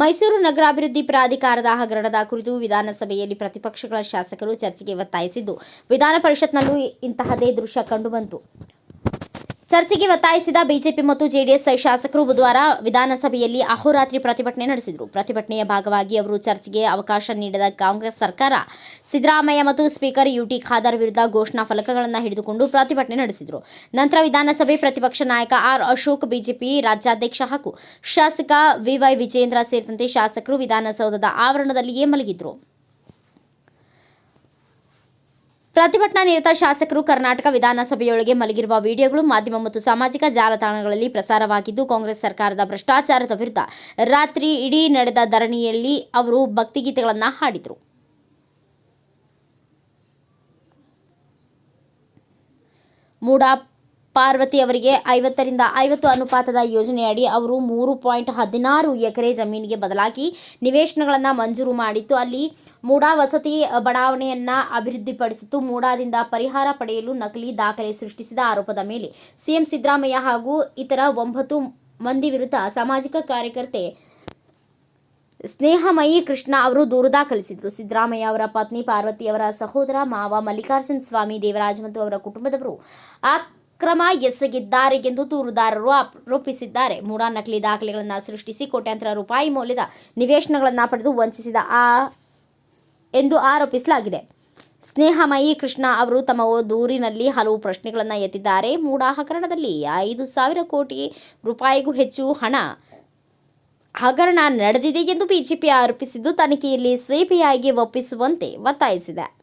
ಮೈಸೂರು ನಗರಾಭಿವೃದ್ಧಿ ಪ್ರಾಧಿಕಾರದ ಹಗರಣದ ಕುರಿತು ವಿಧಾನಸಭೆಯಲ್ಲಿ ಪ್ರತಿಪಕ್ಷಗಳ ಶಾಸಕರು ಚರ್ಚೆಗೆ ಒತ್ತಾಯಿಸಿದ್ದು, ವಿಧಾನ ಪರಿಷತ್ನಲ್ಲೂ ಇಂತಹದೇ ದೃಶ್ಯ ಕಂಡುಬಂತು ಚರ್ಚೆಗೆ ಒತ್ತಾಯಿಸಿದ ಬಿಜೆಪಿ ಮತ್ತು ಜೆಡಿಎಸ್ ಶಾಸಕರು ಬುಧವಾರ ವಿಧಾನಸಭೆಯಲ್ಲಿ ಅಹೋರಾತ್ರಿ ಪ್ರತಿಭಟನೆ ನಡೆಸಿದರು. ಪ್ರತಿಭಟನೆಯ ಭಾಗವಾಗಿ ಅವರು ಚರ್ಚೆಗೆ ಅವಕಾಶ ನೀಡದ ಕಾಂಗ್ರೆಸ್ ಸರ್ಕಾರ, ಸಿದ್ದರಾಮಯ್ಯ ಮತ್ತು ಸ್ಪೀಕರ್ ಯುಟಿ ಖಾದರ್ ವಿರುದ್ಧ ಘೋಷಣಾ ಫಲಕಗಳನ್ನು ಹಿಡಿದುಕೊಂಡು ಪ್ರತಿಭಟನೆ ನಡೆಸಿದರು. ನಂತರ ವಿಧಾನಸಭೆ ಪ್ರತಿಪಕ್ಷ ನಾಯಕ ಆರ್ ಅಶೋಕ್, ಬಿಜೆಪಿ ರಾಜ್ಯಾಧ್ಯಕ್ಷ ಹಾಗೂ ಶಾಸಕ ವಿವೈ ವಿಜೇಂದ್ರ ಸೇರಿದಂತೆ ಶಾಸಕರು ವಿಧಾನಸೌಧದ ಆವರಣದಲ್ಲಿಯೇ ಮಲಗಿದ್ರು. ಪ್ರತಿಭಟನಾ ನಿರತ ಶಾಸಕರು ಕರ್ನಾಟಕ ವಿಧಾನಸಭೆಯೊಳಗೆ ಮಲಗಿರುವ ವಿಡಿಯೋಗಳು ಮಾಧ್ಯಮ ಮತ್ತು ಸಾಮಾಜಿಕ ಜಾಲತಾಣಗಳಲ್ಲಿ ಪ್ರಸಾರವಾಗಿದ್ದು, ಕಾಂಗ್ರೆಸ್ ಸರ್ಕಾರದ ಭ್ರಷ್ಟಾಚಾರದ ವಿರುದ್ಧ ರಾತ್ರಿ ಇಡೀ ನಡೆದ ಧರಣಿಯಲ್ಲಿ ಅವರು ಭಕ್ತಿಗೀತೆಗಳನ್ನು ಹಾಡಿದರು. ಮೂಡ ಪಾರ್ವತಿ ಅವರಿಗೆ ಐವತ್ತರಿಂದ ಐವತ್ತು ಅನುಪಾತದ ಯೋಜನೆಯಡಿ ಅವರು ಮೂರು ಪಾಯಿಂಟ್ ಹದಿನಾರು ಎಕರೆ ಜಮೀನಿಗೆ ಬದಲಾಗಿ ನಿವೇಶನಗಳನ್ನು ಮಂಜೂರು ಮಾಡಿತ್ತು. ಅಲ್ಲಿ ಮೂಡಾ ವಸತಿ ಬಡಾವಣೆಯನ್ನು ಅಭಿವೃದ್ಧಿಪಡಿಸಿತು ಮೂಡಾದಿಂದ ಪರಿಹಾರ ಪಡೆಯಲು ನಕಲಿ ದಾಖಲೆ ಸೃಷ್ಟಿಸಿದ ಆರೋಪದ ಮೇಲೆ ಸಿಎಂ ಸಿದ್ದರಾಮಯ್ಯ ಹಾಗೂ ಇತರ ಒಂಬತ್ತು ಮಂದಿ ವಿರುದ್ಧ ಸಾಮಾಜಿಕ ಕಾರ್ಯಕರ್ತೆ ಸ್ನೇಹಮಯಿ ಕೃಷ್ಣ ಅವರು ದೂರು ದಾಖಲಿಸಿದರು. ಸಿದ್ದರಾಮಯ್ಯ ಅವರ ಪತ್ನಿ ಪಾರ್ವತಿ ಅವರ ಸಹೋದರ ಮಾವ ಮಲ್ಲಿಕಾರ್ಜುನ ಸ್ವಾಮಿ ದೇವರಾಜ್ ಮತ್ತು ಅವರ ಕುಟುಂಬದವರು ಅಕ್ರಮ ಎಸಗಿದ್ದಾರೆ ಎಂದು ದೂರುದಾರರು ಆರೋಪಿಸಿದ್ದಾರೆ. ಮೂಡಾ ನಕಲಿ ದಾಖಲೆಗಳನ್ನು ಸೃಷ್ಟಿಸಿ ಕೋಟ್ಯಾಂತರ ರೂಪಾಯಿ ಮೌಲ್ಯದ ನಿವೇಶನಗಳನ್ನು ಪಡೆದು ವಂಚಿಸಿದ ಆ ಎಂದು ಆರೋಪಿಸಲಾಗಿದೆ. ಸ್ನೇಹಮಯಿ ಕೃಷ್ಣ ಅವರು ತಮ್ಮ ದೂರಿನಲ್ಲಿ ಹಲವು ಪ್ರಶ್ನೆಗಳನ್ನು ಎತ್ತಿದ್ದಾರೆ. ಮೂಡಾ ಹಗರಣದಲ್ಲಿ ಐದು ಸಾವಿರ ಕೋಟಿ ರೂಪಾಯಿಗೂ ಹೆಚ್ಚು ಹಣ ಹಗರಣ ನಡೆದಿದೆ ಎಂದು ಬಿಜೆಪಿ ಆರೋಪಿಸಿದ್ದು, ತನಿಖೆಯಲ್ಲಿ ಸಿಬಿಐಗೆ ಒಪ್ಪಿಸುವಂತೆ ಒತ್ತಾಯಿಸಿದೆ.